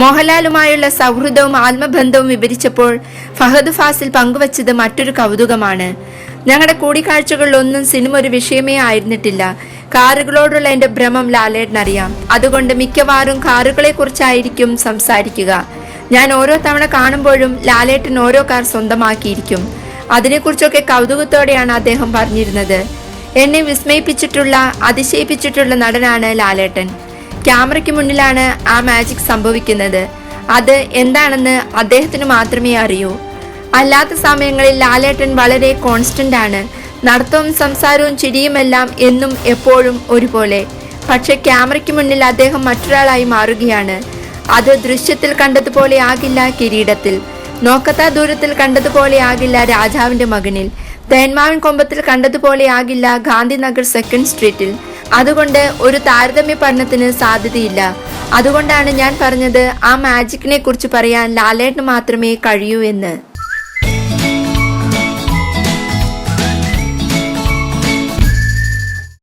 മോഹൻലാലുമായുള്ള സൗഹൃദവും ആത്മബന്ധവും വിവരിച്ചപ്പോൾ ഫഹദ് ഫാസിൽ പങ്കുവച്ചത് മറ്റൊരു കൗതുകമാണ്. ഞങ്ങളുടെ കൂടിക്കാഴ്ചകളിലൊന്നും സിനിമ ഒരു വിഷയമേ ആയിരുന്നിട്ടില്ല. കാറുകളോടുള്ള എന്റെ ഭ്രമം ലാലേട്ടനറിയാം. അതുകൊണ്ട് മിക്കവാറും കാറുകളെ കുറിച്ചായിരിക്കും സംസാരിക്കുക. ഞാൻ ഓരോ തവണ കാണുമ്പോഴും ലാലേട്ടൻ ഓരോ കാർ സ്വന്തമാക്കിയിരിക്കും. അതിനെക്കുറിച്ചൊക്കെ കൗതുകത്തോടെയാണ് അദ്ദേഹം പറഞ്ഞിരുന്നത്. എന്നെ വിസ്മയിപ്പിച്ചിട്ടുള്ള അതിശയിപ്പിച്ചിട്ടുള്ള നടനാണ് ലാലേട്ടൻ. ക്യാമറയ്ക്ക് മുന്നിലാണ് ആ മാജിക് സംഭവിക്കുന്നത്. അത് എന്താണെന്ന് അദ്ദേഹത്തിന് മാത്രമേ അറിയൂ. അല്ലാത്ത സമയങ്ങളിൽ ലാലേട്ടൻ വളരെ കോൺസ്റ്റന്റ് ആണ്. നടത്തവും സംസാരവും ചിരിയുമെല്ലാം എന്നും എപ്പോഴും ഒരുപോലെ. പക്ഷെ ക്യാമറയ്ക്ക് മുന്നിൽ അദ്ദേഹം മറ്റൊരാളായി മാറുകയാണ്. അത് ദൃശ്യത്തിൽ കണ്ടതുപോലെ ആകില്ല കിരീടത്തിൽ. നോക്കത്താ ദൂരത്തിൽ കണ്ടതുപോലെ ആകില്ല രാജാവിന്റെ മകനിൽ. തേന്മാവിൻ കൊമ്പത്തിൽ കണ്ടതുപോലെ ആകില്ല ഗാന്ധിനഗർ സെക്കൻഡ് സ്ട്രീറ്റിൽ അതുകൊണ്ട് ഒരു താരതമ്യ പഠനത്തിന് സാധ്യതയില്ല. അതുകൊണ്ടാണ് ഞാൻ പറഞ്ഞത് ആ മാജിക്കിനെ കുറിച്ച് പറയാൻ ലാലേട്ടന് മാത്രമേ കഴിയൂ എന്ന്.